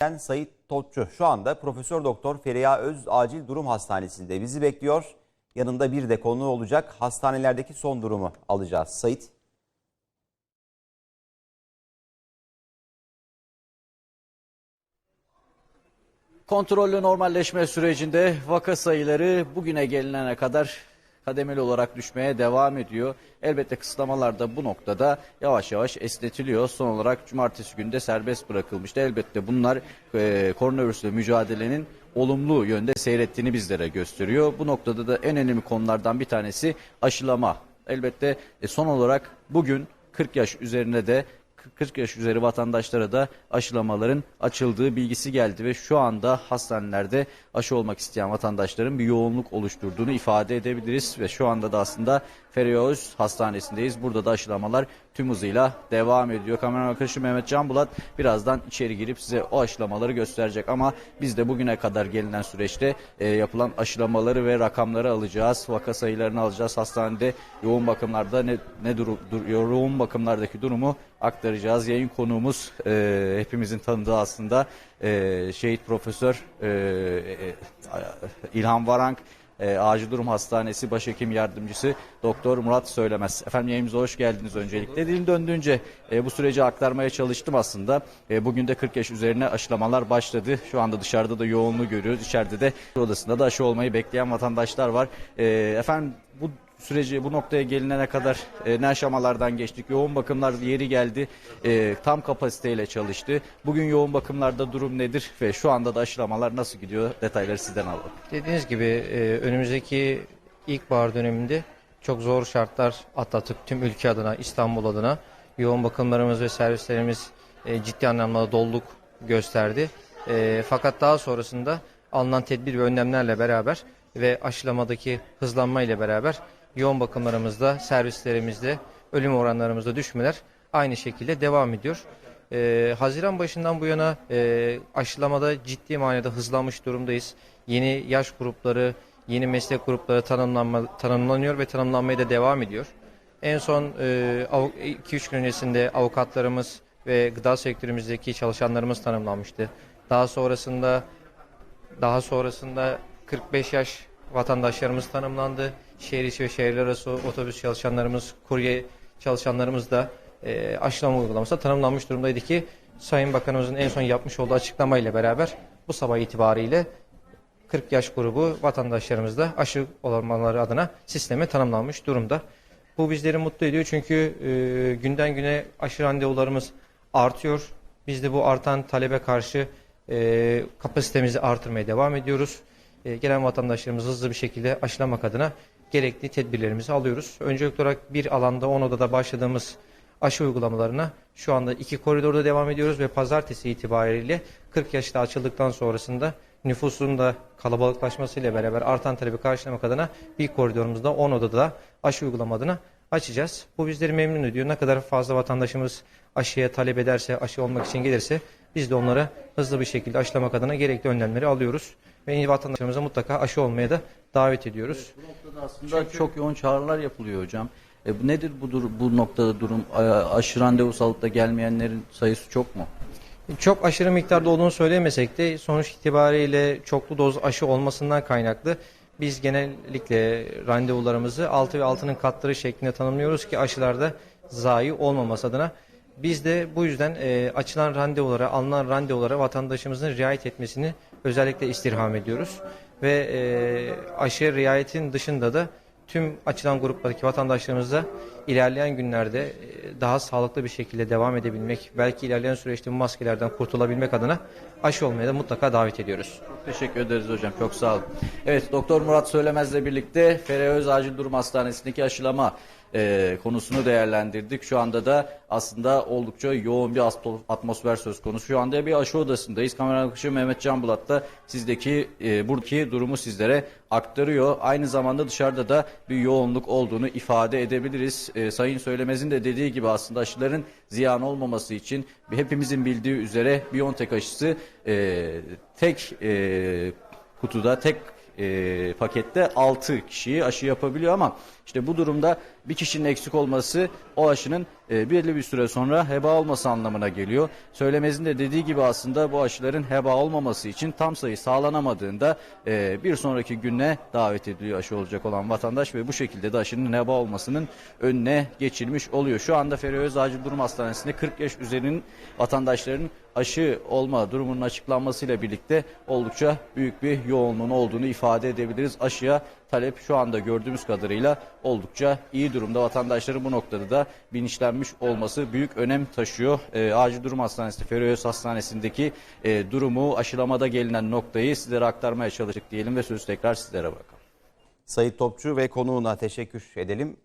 Ben Sayit Totçu şu anda Profesör Doktor Feriha Öz Acil Durum Hastanesi'nde bizi bekliyor. Yanında bir de konu olacak. Hastanelerdeki son durumu alacağız. Sayit. Kontrollü normalleşme sürecinde vaka sayıları bugüne gelinene kadar kademeli olarak düşmeye devam ediyor. Elbette kısıtlamalar da bu noktada yavaş yavaş esnetiliyor. Son olarak cumartesi günü de serbest bırakılmıştı. Elbette bunlar e, koronavirüsle mücadelenin olumlu yönde seyrettiğini bizlere gösteriyor. Bu noktada da en önemli konulardan bir tanesi aşılama. Elbette e, son olarak bugün 40 yaş üzerine de 40 yaş üzeri vatandaşlara da aşılamaların açıldığı bilgisi geldi ve şu anda hastanelerde aşı olmak isteyen vatandaşların bir yoğunluk oluşturduğunu ifade edebiliriz ve şu anda da aslında Ferioz Hastanesi'ndeyiz. Burada da aşılamalar tüm hızıyla devam ediyor. Kameraman arkadaşım Mehmet Can Bulat birazdan içeri girip size o aşılamaları gösterecek ama biz de bugüne kadar gelinen süreçte e, yapılan aşılamaları ve rakamları alacağız. Vaka sayılarını alacağız. Hastanede yoğun bakımlarda ne, ne durum, dur, yoğun bakımlardaki durumu aktaracağız. Yayın konuğumuz e, hepimizin tanıdığı aslında e, şehit profesör e, e, İlhan Varank e, Acil Durum Hastanesi Başhekim Yardımcısı Doktor Murat Söylemez. Efendim yayınımıza hoş geldiniz öncelikle. Dilim döndüğünce e, bu süreci aktarmaya çalıştım aslında. E, bugün de 40 yaş üzerine aşılamalar başladı. Şu anda dışarıda da yoğunluğu görüyoruz. İçeride de odasında da aşı olmayı bekleyen vatandaşlar var. E, efendim bu süreci bu noktaya gelinene kadar e, ne aşamalardan geçtik. Yoğun bakımlar yeri geldi. E, tam kapasiteyle çalıştı. Bugün yoğun bakımlarda durum nedir ve şu anda da aşılamalar nasıl gidiyor? Detayları sizden alalım. Dediğiniz gibi e, önümüzdeki ilkbahar döneminde çok zor şartlar atlattık tüm ülke adına, İstanbul adına. Yoğun bakımlarımız ve servislerimiz e, ciddi anlamda dolduk gösterdi. E, fakat daha sonrasında alınan tedbir ve önlemlerle beraber ve aşılamadaki hızlanma ile beraber yoğun bakımlarımızda, servislerimizde, ölüm oranlarımızda düşmeler aynı şekilde devam ediyor. Ee, Haziran başından bu yana e, aşılamada ciddi manada hızlanmış durumdayız. Yeni yaş grupları, yeni meslek grupları tanımlanma, tanımlanıyor ve tanımlanmaya da devam ediyor. En son 2-3 gün öncesinde avukatlarımız ve gıda sektörümüzdeki çalışanlarımız tanımlanmıştı. Daha sonrasında daha sonrasında 45 yaş vatandaşlarımız tanımlandı. Şehir içi ve şehirler arası otobüs çalışanlarımız, kurye çalışanlarımız da e, aşılama uygulaması tanımlanmış durumdaydı ki Sayın Bakanımızın en son yapmış olduğu açıklamayla beraber bu sabah itibariyle 40 yaş grubu vatandaşlarımız da aşı olmaları adına sisteme tanımlanmış durumda. Bu bizleri mutlu ediyor çünkü e, günden güne aşı randevularımız artıyor. Biz de bu artan talebe karşı e, kapasitemizi artırmaya devam ediyoruz. E, gelen vatandaşlarımızı hızlı bir şekilde aşılamak adına gerekli tedbirlerimizi alıyoruz. Öncelikli olarak bir alanda 10 odada başladığımız aşı uygulamalarına şu anda iki koridorda devam ediyoruz ve pazartesi itibariyle 40 yaşta açıldıktan sonrasında nüfusun da kalabalıklaşmasıyla beraber artan talebi karşılamak adına bir koridorumuzda 10 odada aşı uygulama adına açacağız. Bu bizleri memnun ediyor. Ne kadar fazla vatandaşımız aşıya talep ederse, aşı olmak için gelirse biz de onlara hızlı bir şekilde aşılamak adına gerekli önlemleri alıyoruz. Ve vatandaşlarımıza mutlaka aşı olmaya da davet ediyoruz. Bu noktada aslında çok yoğun çağrılar yapılıyor hocam. E, nedir bu, dur- bu noktada durum? Aşı randevusu alıp da gelmeyenlerin sayısı çok mu? Çok aşırı miktarda olduğunu söylemesek de sonuç itibariyle çoklu doz aşı olmasından kaynaklı biz genellikle randevularımızı 6 ve 6'nın katları şeklinde tanımlıyoruz ki aşılarda zayi olmaması adına. Biz de bu yüzden e, açılan randevulara, alınan randevulara vatandaşımızın riayet etmesini özellikle istirham ediyoruz. Ve e, aşı riayetin dışında da tüm açılan gruplardaki vatandaşlarımıza ilerleyen günlerde e, daha sağlıklı bir şekilde devam edebilmek, belki ilerleyen süreçte bu maskelerden kurtulabilmek adına aşı olmaya da mutlaka davet ediyoruz. Çok teşekkür ederiz hocam. Çok sağ olun. Evet Doktor Murat Söylemez'le birlikte Feriha Öz Acil Durum Hastanesi'ndeki aşılama e, konusunu değerlendirdik. Şu anda da aslında oldukça yoğun bir atmosfer söz konusu. Şu anda bir aşı odasındayız. Kamera akışı Mehmet Can Bulat da sizdeki e, buradaki durumu sizlere aktarıyor. Aynı zamanda dışarıda da bir yoğunluk olduğunu ifade edebiliriz. E, Sayın Söylemez'in de dediği gibi aslında aşıların ziyan olmaması için hepimizin bildiği üzere Biontech aşısı e, tek e, kutuda tek e, pakette 6 kişiyi aşı yapabiliyor ama işte bu durumda bir kişinin eksik olması o aşının e, belirli bir süre sonra heba olması anlamına geliyor. Söylemezin de dediği gibi aslında bu aşıların heba olmaması için tam sayı sağlanamadığında e, bir sonraki güne davet ediliyor aşı olacak olan vatandaş ve bu şekilde de aşının heba olmasının önüne geçilmiş oluyor. Şu anda Feriha Öz Acil Durum Hastanesi'nde 40 yaş üzerinin vatandaşların aşı olma durumunun açıklanmasıyla birlikte oldukça büyük bir yoğunluğun olduğunu ifade edebiliriz. Aşıya talep şu anda gördüğümüz kadarıyla oldukça iyi durumda. Vatandaşların bu noktada da bilinçlenmiş olması büyük önem taşıyor. Ee, Acil Durum Hastanesi, Ferioğuz Hastanesi'ndeki e, durumu aşılamada gelinen noktayı sizlere aktarmaya çalıştık diyelim ve sözü tekrar sizlere bırakalım. Sayit Topçu ve konuğuna teşekkür edelim.